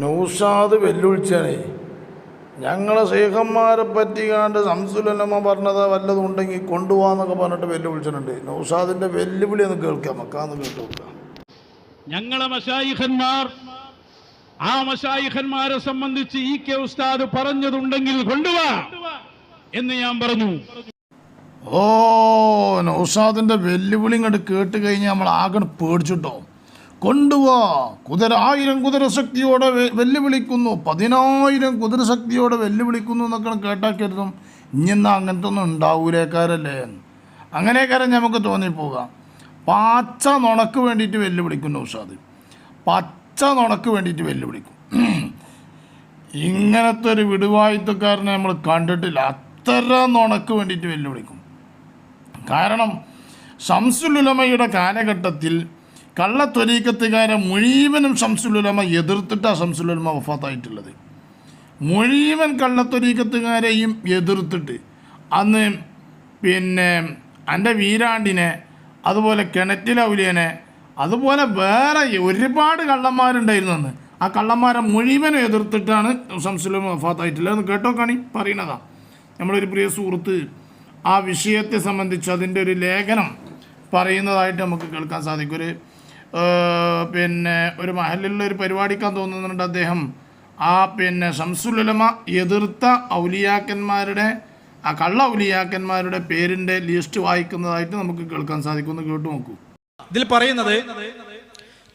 നൗഷാദ് വെല്ലുവിളിച്ചാണേ. ഞങ്ങളെ ശേഖന്മാരെ കണ്ട് സംസുലമ്മ പറഞ്ഞത് വല്ലതും ഉണ്ടെങ്കിൽ കൊണ്ടുപോകാന്നൊക്കെ പറഞ്ഞിട്ട് വെല്ലുവിളിച്ചിട്ടുണ്ട്. നൗഷാദിന്റെ വെല്ലുവിളി ഒന്ന് കേൾക്കാം മക്കാന്ന് കേട്ട് ഞങ്ങളെ മഷായിഖന്മാർ ആ മഷായിഖന്മാരെ സംബന്ധിച്ച് ഈ കെ ഉസ്താദ് പറഞ്ഞതുണ്ടെങ്കിൽ കൊണ്ടുവാ എന്ന് ഞാൻ പറഞ്ഞു. ഓ നൗസാദിന്റെ വെല്ലുവിളി ഇങ്ങോട്ട് കേട്ട് കഴിഞ്ഞാൽ നമ്മൾ ആകെ പേടിച്ചിട്ടോ കൊണ്ടുപോവാ കുതിര ആയിരം കുതിര ശക്തിയോടെ വെല്ലുവിളിക്കുന്നു. പതിനായിരം കുതിര ശക്തിയോടെ വെല്ലുവിളിക്കുന്നു എന്നൊക്കെ കേട്ടാൽ കരുതും ഇനിന്നാ അങ്ങനത്തെ ഒന്നും ഉണ്ടാവൂലേക്കാരല്ലേ? അങ്ങനെയൊക്കെ നമുക്ക് തോന്നിപ്പോകാം. പച്ച നുണക്ക് വേണ്ടിയിട്ട് വെല്ലുവിളിക്കുന്നു ഉഷാദ്. പച്ച നുണക്ക് വേണ്ടിയിട്ട് വെല്ലുവിളിക്കും. ഇങ്ങനത്തെ ഒരു വിടുവായുത്തക്കാരനെ നമ്മൾ കണ്ടിട്ടില്ല. അത്ര നുണക്ക് വേണ്ടിയിട്ട് വെല്ലുവിളിക്കും. കാരണം ഷംസുലുലമയുടെ കാലഘട്ടത്തിൽ കള്ളത്വരീക്കത്തുകാരെ മുഴുവനും ഷംസുലുലമ എതിർത്തിട്ടാണ് ഷംസുലുലമ വഫാത്തായിട്ടുള്ളത്. മുഴുവൻ കള്ളത്വരീക്കത്തുകാരെയും എതിർത്തിട്ട് അന്ന് പിന്നെ എന്റെ വീരാണ്ടിനെ അതുപോലെ കിണറ്റിലൗലിയനെ അതുപോലെ വേറെ ഒരുപാട് കള്ളന്മാരുണ്ടായിരുന്നു അന്ന്. ആ കള്ളന്മാരെ മുഴുവനും എതിർത്തിട്ടാണ് ഷംസുലുലമ വഫാത്തായിട്ടുള്ളത്. എന്ന് കേട്ടോ കാണി പറയണതാ. നമ്മളൊരു പ്രിയ സുഹൃത്ത് ആ വിഷയത്തെ സംബന്ധിച്ച് അതിന്റെ ഒരു ലേഖനം പറയുന്നതായിട്ട് നമുക്ക് കേൾക്കാൻ സാധിക്കും. ഒരു പിന്നെ ഒരു മഹലിലുള്ള ഒരു പരിപാടിക്കാൻ തോന്നുന്നുണ്ട് അദ്ദേഹം. ആ പിന്നെ ശംസുലുലമ എതിർത്ത ഔലിയാക്കന്മാരുടെ ആ കള്ള ഔലിയാക്കന്മാരുടെ പേരിന്റെ ലിസ്റ്റ് വായിക്കുന്നതായിട്ട് നമുക്ക് കേൾക്കാൻ സാധിക്കും. ഒന്ന് കേട്ടു നോക്കൂ. ഇതിൽ പറയുന്നത്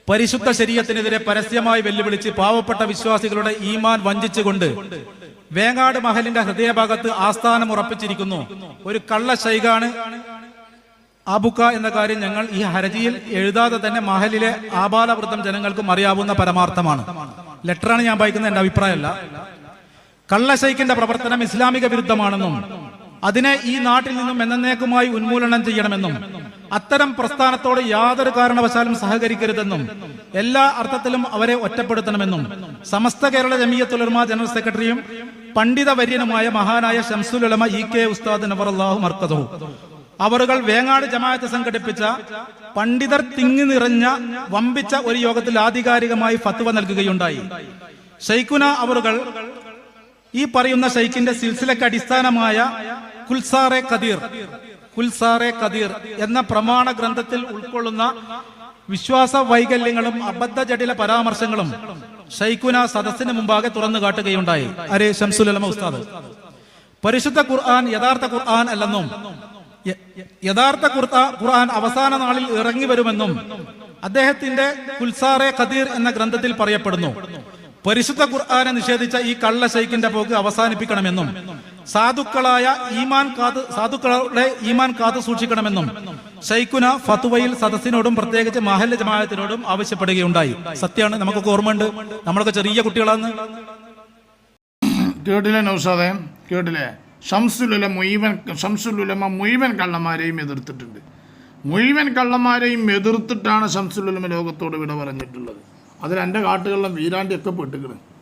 പരിശുദ്ധ ശരീരത്തിനെതിരെ പരസ്യമായി വെല്ലുവിളിച്ച് പാവപ്പെട്ട വിശ്വാസികളുടെ ഈമാൻ വഞ്ചിച്ചുകൊണ്ട് വേങ്ങാട് മഹലിന്റെ ഹൃദയഭാഗത്ത് ആസ്ഥാനം ഉറപ്പിച്ചിരിക്കുന്നു. ഒരു കള്ള ശൈഖാണ് ആബുക്ക എന്ന കാര്യം ഞങ്ങൾ ഈ ഹരജിയിൽ എഴുതാതെ തന്നെ മഹലിലെ ആബാലവൃദ്ധം ജനങ്ങൾക്കും അറിയാവുന്ന പരമാർത്ഥമാണ്. ലെറ്ററാണ് ഞാൻ വായിക്കുന്നത് എന്റെ അഭിപ്രായമല്ല. കള്ളശൈഖിന്റെ പ്രവർത്തനം ഇസ്ലാമിക വിരുദ്ധമാണെന്നും അതിനെ ഈ നാട്ടിൽ നിന്നും എന്നേക്കുമായി ഉന്മൂലനം ചെയ്യണമെന്നും അത്തരം പ്രസ്ഥാനത്തോട് യാതൊരു കാരണവശാലും സഹകരിക്കരുതെന്നും എല്ലാ അർത്ഥത്തിലും അവരെ ഒറ്റപ്പെടുത്തണമെന്നും സമസ്ത കേരള ജമീയത്തുലർമ ജനറൽ സെക്രട്ടറിയും പണ്ഡിത വര്യനുമായ മഹാനായ ഷംസുലമ ഇ കെ ഉസ്താദ് നവറല്ലാഹു മർക്കദു അവറുകൾ വേങ്ങാട് ജമാഅത്ത് സംഘടിപ്പിച്ച പണ്ഡിതർ തിങ്ങി നിറഞ്ഞ വമ്പിച്ച ഒരു യോഗത്തിൽ ആധികാരികമായി ഫത്വ നൽകുകയുണ്ടായി. ഷെയ്ഖുന അവറുകൾ ഈ പറയുന്ന ഷെയ്ഖിന്റെ സിൽസിലക്ക് അടിസ്ഥാനമായ കുൽസാറെ കദീർ കുൽസാറെ കദീർ എന്ന പ്രമാണ ഗ്രന്ഥത്തിൽ ഉൾക്കൊള്ളുന്ന വിശ്വാസ വൈകല്യങ്ങളും അബദ്ധ ജടില പരാമർശങ്ങളും ഷെയ്ഖുന സദസ്സിന് മുമ്പാകെ തുറന്നു കാട്ടുകയുണ്ടായി. അരേ ഷംസുലമ ഉസ്താദ്. പരിശുദ്ധ ഖുർആൻ യഥാർത്ഥ ഖുർആൻ അല്ലെന്നും യഥാർത്ഥ ഖുർആൻ അവസാന നാളിൽ ഇറങ്ങി വരുമെന്നും അദ്ദേഹത്തിന്റെ കുൽസാറെ ഖദീർ എന്ന ഗ്രന്ഥത്തിൽ പറയപ്പെടുന്നു. പരിശുദ്ധ ഖുർആനെ നിഷേധിച്ച ഈ കള്ള ശൈഖിന്റെ പോക്ക് അവസാനിപ്പിക്കണമെന്നും സാധുക്കളായ ഈമാൻ കാത്ത് സാധുക്കളുടെ ഈമാൻ കാത്തു സൂക്ഷിക്കണമെന്നും ഷൈഖുന ഫത്തുവയിൽ സദസ്സിനോടും പ്രത്യേകിച്ച് മഹല്ല ജമാഅത്തിനോടും ആവശ്യപ്പെടുകയുണ്ടായി. സത്യമാണ് നമുക്കൊക്കെ ഓർമ്മയുണ്ട്. നമ്മളൊക്കെ ചെറിയ കുട്ടികളാണ് കേട്ടില്ലേ നൗസാദേ കേട്ടില്ലേ? ഷംസുലുല മുഴുവൻ ഷംസുലുലമ മുഴുവൻ കള്ളന്മാരെയും എതിർത്തിട്ടുണ്ട്. മുഴുവൻ കള്ളന്മാരെയും എതിർത്തിട്ടാണ് ഷംസുലുലമ ലോകത്തോട് വിട പറഞ്ഞിട്ടുള്ളത്. അതിൽ എന്റെ കാട്ടുകളിലും വീരാണ്ടിയൊക്കെ പെട്ടുക്കണ്